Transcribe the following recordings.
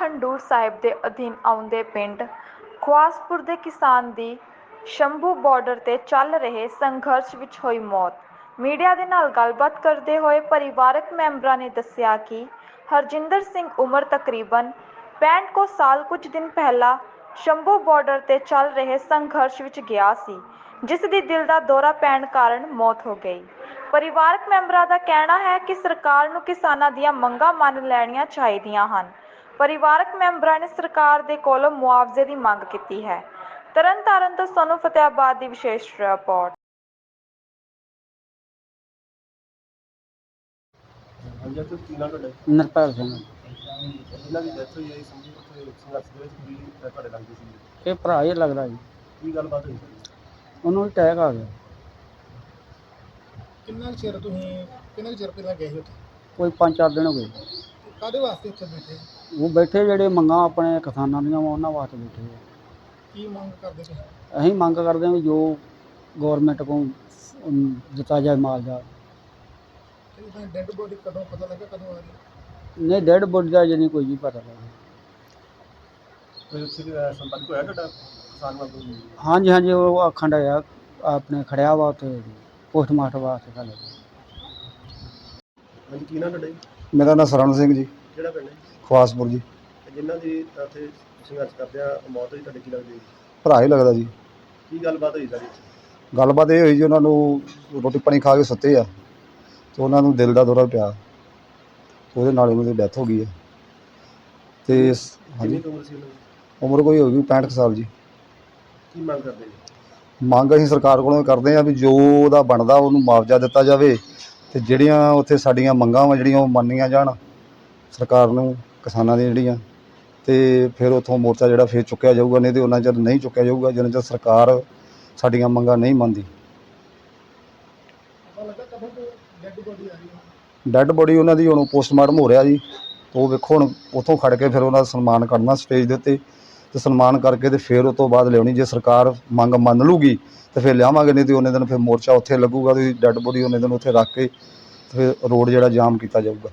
ਸਾਹਿਬ ਦੇ ਅਧੀਨ ਆਉਂਦੇ ਪਿੰਡ ਖਵਾਸਪੁਰ ਦੇ ਕਿਸਾਨ ਦੀ ਸ਼ੰਭੂ ਬਾਰਡਰ ਤੇ ਚੱਲ ਰਹੇ ਸੰਘਰਸ਼ ਵਿੱਚ ਹੋਈ ਮੌਤ। ਮੀਡੀਆ ਦੇ ਨਾਲ ਗੱਲਬਾਤ ਕਰਦੇ ਹੋਏ ਪਰਿਵਾਰਕ ਮੈਂਬਰਾਂ ਨੇ ਦੱਸਿਆ ਕਿ ਹਰਜਿੰਦਰ ਸਿੰਘ ਉਮਰ ਤਕਰੀਬਨ 65 ਕੋ ਸਾਲ ਕੁਝ ਦਿਨ ਪਹਿਲਾਂ ਸ਼ੰਭੂ ਬਾਰਡਰ ਤੇ ਚੱਲ ਰਹੇ ਸੰਘਰਸ਼ ਵਿੱਚ ਗਿਆ ਸੀ, ਜਿਸ ਦੀ ਦਿਲ ਦਾ ਦੌਰਾ ਪੈਣ ਕਾਰਨ ਮੌਤ ਹੋ ਗਈ। ਪਰਿਵਾਰਕ ਮੈਂਬਰਾਂ ਦਾ ਕਹਿਣਾ ਹੈ ਕਿ ਸਰਕਾਰ ਨੂੰ ਕਿਸਾਨਾਂ ਦੀਆਂ ਮੰਗਾਂ ਮੰਨ ਲੈਣੀਆਂ ਚਾਹੀਦੀਆਂ ਹਨ। ਪਰਿਵਾਰਕ ਮੈਂਬਰਾਂ ਨੇ ਸਰਕਾਰ ਦੇ ਕੋਲੋਂ ਮੁਆਵਜ਼ੇ ਦੀ ਮੰਗ ਕੀਤੀ ਹੈ। ਤਰਨਤਾਰਨ ਤੋਂ ਸੋਨੂੰ ਫਤਿਆਬਾਦ ਦੀ ਵਿਸ਼ੇਸ਼ ਰਿਪੋਰਟ। ਤੇ ਕੀ ਨਾਮ ਤੁਹਾਡਾ? ਨਰਪਾਲ ਸਿੰਘ। ਜਿਨ੍ਹਾਂ ਦੀ ਡੈਥ ਹੋਈ ਹੈ ਸਮਝੀ ਉੱਥੇ ਸੰਘਰਸ਼ ਦੇ ਵਿੱਚ ਵੀ ਤੁਹਾਡੇ ਲੱਗਦੀ ਸੀ ਇਹ ਭਰਾ ਹੀ ਲੱਗਦਾ ਜੀ। ਕੀ ਗੱਲਬਾਤ ਹੋਈ? ਉਹਨੂੰ ਅਟੈਕ ਆ ਗਿਆ। ਕਿੰਨਾ ਕੁ ਚਿਰ ਤੁਸੀਂ ਕਿੰਨਾ ਕੁ ਚਿਰ ਪਹਿਲਾਂ ਗਏ ਸੀ ਉੱਥੇ? ਕੋਈ 5-4 ਦਿਨ ਹੋ ਗਏ। ਕਾਦੇ ਵਾਸਤੇ ਉੱਥੇ ਬੈਠੇ? ਉਹ ਬੈਠੇ ਜਿਹੜੇ ਮੰਗਾਂ ਆਪਣੇ ਕਿਸਾਨਾਂ ਦੀਆਂ ਵਾ ਉਹਨਾਂ ਵਾਸਤੇ ਬੈਠੇ ਆ। ਕੀ ਮੰਗ ਕਰਦੇ ਸੀ ਅਸੀਂ ਮੰਗ ਕਰਦੇ ਹਾਂ ਵੀ ਜੋ ਗਵਰਨਮੈਂਟ ਕੋਲ ਅਮ, ਦਿੱਤਾ ਜਾਏ ਮੁਆਵਜ਼ਾ ਤੇ ਤਾਂ ਡੈੱਡ ਬੋਡੀ ਕਦੋਂ ਪਤਾ ਲੱਗਾ ਕਦੋਂ ਆ ਰਹੀ ਨਹੀਂ ਡੈਡ ਬੋਡੀ ਦਾ ਜੇ ਕੋਈ ਵੀ ਪਤਾ ਲੱਗਾ। ਕੋਈ ਉੱਥੇ ਵੀ, ਅਹ, ਸੰਪਰਕ ਹੋਇਆ ਤੁਹਾਡਾ ਕਿਸਾਨ ਵਾਂਗੂ? ਹਾਂਜੀ ਹਾਂਜੀ ਉਹ ਆਖਣ ਡਿਆ ਆਪਣੇ ਖੜਿਆ ਵਾ ਉੱਥੇ ਪੋਸਟਮਾਰਟਮ ਵਾਸਤੇ ਸਾਡੇ ਹਾਂਜੀ ਕੀ ਨਾਮ ਤੁਹਾਡਾ ਜੀ? ਮੇਰਾ ਨਾਮ ਸਰਵਣ ਸਿੰਘ ਜੀ। ਕਿਹੜਾ ਪਿੰਡ ਹੈ? ਖਵਾਸਪੁਰ ਜੀ ਤੇ ਜਿਨ੍ਹਾਂ ਦੀ ਉੱਥੇ ਸੰਘਰਸ਼ ਕਰਦੇ ਆ ਮੌਤ ਹੋਈ ਤੁਹਾਡੇ ਕੀ ਲੱਗਦੀ ਹੈ? ਭਰਾ ਹੀ ਲੱਗਦਾ ਜੀ। ਕੀ ਗੱਲਬਾਤ ਹੋਈ ਸਾਰੀ ਗੱਲਬਾਤ ਇਹ ਹੋਈ ਜੀ ਉਹਨਾਂ ਨੂੰ ਰੋਟੀ ਪਾਣੀ ਖਾ ਕੇ ਸੁੱਤੇ ਆ ਤੇ ਉਹਨਾਂ ਨੂੰ ਦਿਲ ਦਾ ਦੌਰਾ ਪਿਆ। ਉਹਦੇ ਨਾਲ ਉਹਨਾਂ ਦੀ ਡੈਥ ਹੋ ਗਈ ਹੈ ਤੇ ਸ- ਕਿੰਨੀ ਹਾਂਜੀ। ਕੁ ਉਮਰ ਸੀ ਉਹਨਾਂ ਦੀ? ਉਮਰ ਕੋਈ ਹੋਊਗੀ 65 ਕੁ ਸਾਲ ਜੀ। ਕੀ ਮੰਗ ਕਰਦੇ ਜੀ ਮੰਗ ਅਸੀਂ ਸਰਕਾਰ ਕੋਲੋਂ ਕਰਦੇ ਆ ਵੀ ਜੋ ਉਹਦਾ ਬਣਦਾ ਉਹਨੂੰ ਮੁਆਵਜ਼ਾ ਦਿੱਤਾ ਜਾਵੇ ਤੇ ਜਿਹੜੀਆਂ ਉੱਥੇ ਸਾਡੀਆਂ ਮੰਗਾਂ ਵਾ ਜਿਹੜੀਆਂ ਉਹ ਮੰਨੀਆਂ ਜਾਣ। ਸਰਕਾਰ ਨੂੰ, ਕਿਸਾਨਾਂ ਦੀਆਂ ਜਿਹੜੀਆਂ। ਤੇ ਫਿਰ ਉੱਥੋਂ ਮੋਰਚਾ ਜਿਹੜਾ ਫਿਰ ਚੁੱਕਿਆ ਜਾਊਗਾ, ਨਹੀਂ ਤੇ ਉਹਨਾਂ ਚਿਰ ਨਹੀਂ ਚੁੱਕਿਆ ਜਾਊਗਾ, ਜਿੰਨਾ ਚਿਰ ਸਰਕਾਰ ਸਾਡੀਆਂ ਮੰਗਾਂ ਨਹੀਂ ਮੰਨਦੀ। ਡੈੱਡ ਬੋਡੀ ਉਹਨਾਂ ਦੀ ਹੁਣ ਪੋਸਟਮਾਰਟਮ ਹੋ ਰਿਹਾ ਜੀ। ਉਹ ਵੇਖੋ ਹੁਣ ਉੱਥੋਂ ਖੜ ਕੇ ਫਿਰ ਉਹਨਾਂ ਦਾ ਸਨਮਾਨ ਕਰਨਾ ਸਟੇਜ ਦੇ ਉੱਤੇ। ਤੇ ਸਨਮਾਨ ਕਰਕੇ ਤੇ ਫਿਰ ਉਹ ਤੋਂ ਬਾਅਦ ਲਿਆਉਣੀ, ਜੇ ਸਰਕਾਰ ਮੰਗ ਮੰਨ ਲੂਗੀ, ਤੇ ਫਿਰ ਲਿਆਵਾਂਗੇ, ਨਹੀਂ ਤੇ ਉਹਨੇ ਦਿਨ ਫਿਰ ਮੋਰਚਾ ਉੱਥੇ ਲੱਗੂਗਾ, ਤੇ ਡੈੱਡ ਬੋਡੀ ਉਹਨੇ ਦਿਨ ਉੱਥੇ ਰੱਖ ਕੇ ਤੇ ਫਿਰ ਰੋਡ ਜਿਹੜਾ ਜਾਮ ਕੀਤਾ ਜਾਊਗਾ।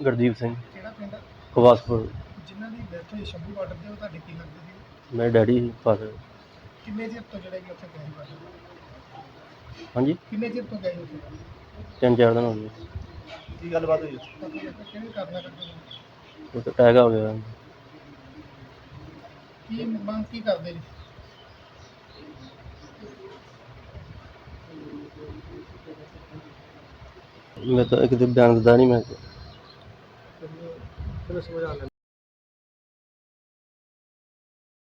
ਗੁਰਦੀਪ ਸਿੰਘ। ਕਿਹੜਾ ਪਿੰਡ ਖਵਾਸਪੁਰ ਜਿਨ੍ਹਾਂ ਦੀ ਡੈਥ ਹੋਈ ਸ਼ੰਭੂ ਬਾਰਡਰ ਤੇ ਉਹ ਤੁਹਾਡੇ ਕੀ ਲੱਗਦੇ ਸੀ? ਮੇਰੇ ਡੈਡੀ ਸੀ ਫਾਦਰ ਕਿੰਨੇ ਚਿਰ ਤੋਂ ਜਿਹੜੇ ਕਿ ਉੱਥੇ ਗਏ ਸੀ ਬਾਰਡਰ ਹਾਂਜੀ? ਕਿੰਨੇ ਚਿਰ ਤੋਂ ਗਏ ਉੱਥੇ? ਤਿੰਨ ਚਾਰ ਦਿਨ ਹੋ ਗਏ। ਕੀ ਗੱਲਬਾਤ ਹੋਈ ਪਤਾ ਲੱਗਾ ਕਿਹੜੇ ਕਾਰਨਾਂ ਕਰਕੇ ਉਹ ਅਟੈਕ ਹੋ ਗਿਆ। ਕੀ ਮੰਗ ਕੀ ਕਰਦੇ ਜੀ ਮੈਂ ਤਾਂ ਇੱਕ ਦਿਨ ਬਿਆਨ ਦਿੰਦਾ ਨਹੀਂ ਮੈਂ। Na sumaya.